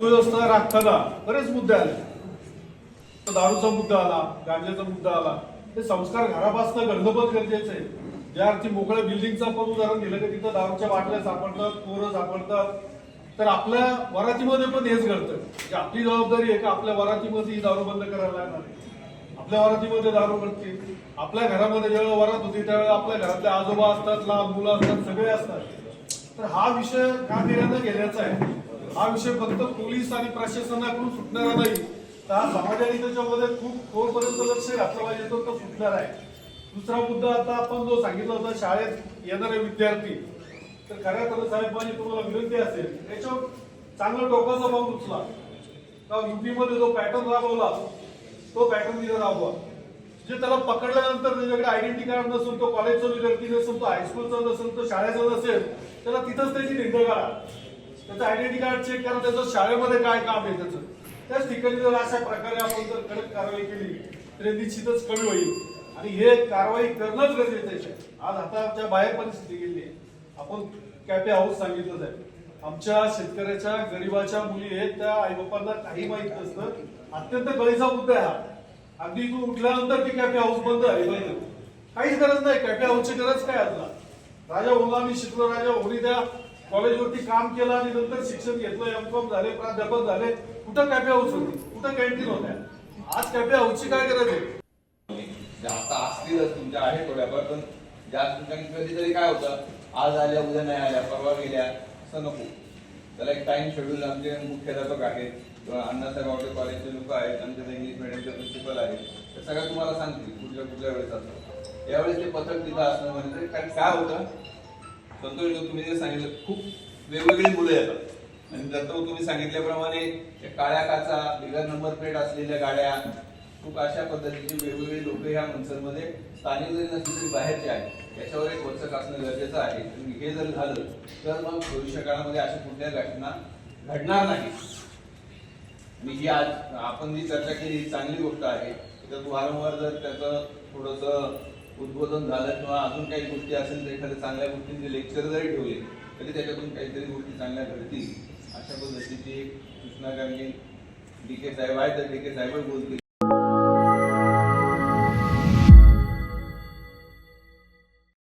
टाकताना बरेच मुद्दे आले. तर दारूचा मुद्दा आला गांजेचा मुद्दा आला. हे संस्कार घरापासून घडणं गरजेचं आहे ज्या अर्थी मोकळ्या बिल्डिंगचं पण उदाहरण दिलं की तिथं दारूच्या बाटल्या सापडतात पोरं सापडतात. तर आपल्या वरातीमध्ये पण हेच घडतं. की आपली जबाबदारी आहे का आपल्या वरातीमध्ये ही दारू बंद करायला लागणार आपल्या वरातीमध्ये दारू घडते. आपल्या घरामध्ये ज्यावेळेला वरात होती त्यावेळेला आपल्या घरातले आजोबा असतात लहान मुलं असतात सगळे असतात. तर हा विषय गांभीर्यानं घेण्याचा आहे? हा विषय फक्त पोलीस आणि प्रशासनाकडून सुटणारा नाही. तर हा समाजाने त्याच्यामध्ये खूप खोलपर्यंत लक्ष घातलं पाहिजे तो तो सुटणार आहे. दुसरा मुद्दा आता आपण जो सांगितला होता शाळेत येणारे विद्यार्थी. तर खऱ्या तर साहेबांनी तुम्हाला विनंती असेल त्याच्यावर चांगला टोकाचा पाऊल उचला. का युपीमध्ये जो पॅटर्न राबवला तो पॅटर्न तिथे राबवा. जे त्याला पकडल्यानंतर त्याच्याकडे आयडेंटिटी कार्ड नसेल तो कॉलेजचा विद्यार्थी नसेल तो हायस्कूलचा नसेल तो शाळेचा नसेल त्याला तिथंच त्याची निंदा करा. त्याचं आयडेंटिटी कार्ड चेक करा त्याचं शाळेमध्ये काय काम आहे त्याचं. त्याच ठिकाणी जर अशा प्रकारे आपण जर कडक कारवाई केली तर निश्चितच कमी होईल. आणि हे कारवाई करणंच गरजेचं आहे. आज हाताच्या बाहेर परिस्थिती गेली आहे. आपण कॅफे हाऊस सांगितलंच आहे आमच्या शेतकऱ्याच्या गरीबाच्या मुली आहेत त्या आईबापांना काही माहीत नसतं. अत्यंत गळीचा मुद्दा आहे हा. अगदी तू उठल्यानंतर ती कॅफे हाऊस बंद आहे पाहिजे काहीच गरज नाही. कॅफे हाऊसची गरज काय आता राजा ओला मी शिकलो राजा ओली त्या कॉलेजवरती काम केलं आणि नंतर शिक्षण घेतलं एम कॉम झाले प्राध्यापक झाले कुठं कॅफे हाऊस होती? कुठं कॅन्टीन होत्या आज कॅफे हाऊसची काय गरज आहे? जास्त असतीलच तुमच्या आहे थोड्याफार पण जास्त ठिकाणी कधीतरी काय होतं आज आल्या उद्या नाही आल्या परवा गेल्या असं नको. त्याला एक टाइम शेड्यूल आमचे मुख्याध्यापक आहेत. किंवा अण्णासाहेब आवडे कॉलेजचे लोक आहेत आमच्या इंग्लिश मिडियमचे प्रिन्सिपल आहेत. ते सगळं तुम्हाला सांगतील कुठल्या कुठल्या वेळेस असतं. यावेळेस ते पथक तिथं असणं म्हणजे काय होतं संतोष तुम्ही जे सांगितलं खूप वेगवेगळी मुलं येतात. आणि दत्त तुम्ही सांगितल्याप्रमाणे काळ्या काचा बिगर नंबर प्लेट असलेल्या गाड्या खूप अशा पद्धतीची वेगवेगळी लोक ह्या मनसरमध्ये स्थानिक जरी नसली तरी बाहेरचे आहेत. याच्यावर एक वचक असणं गरजेचं आहे. आणि हे जर झालं तर मग भविष्य काळामध्ये अशा कुठल्या घटना घडणार नाही. मी जी आज आपण जी चर्चा केली ही चांगली गोष्ट आहे. तर वारंवार जर त्याचं थोडंसं उद्बोधन झालं किंवा अजून काही गोष्टी असेल तर एखाद्या चांगल्या गोष्टींचे लेक्चर जरी ठेवले तरी त्याच्यातून काहीतरी गोष्टी चांगल्या घडतील. अशा पद्धतीची एक सूचना कारण की डी के साहेब आहेत तर डी के साहेबच बोलतील.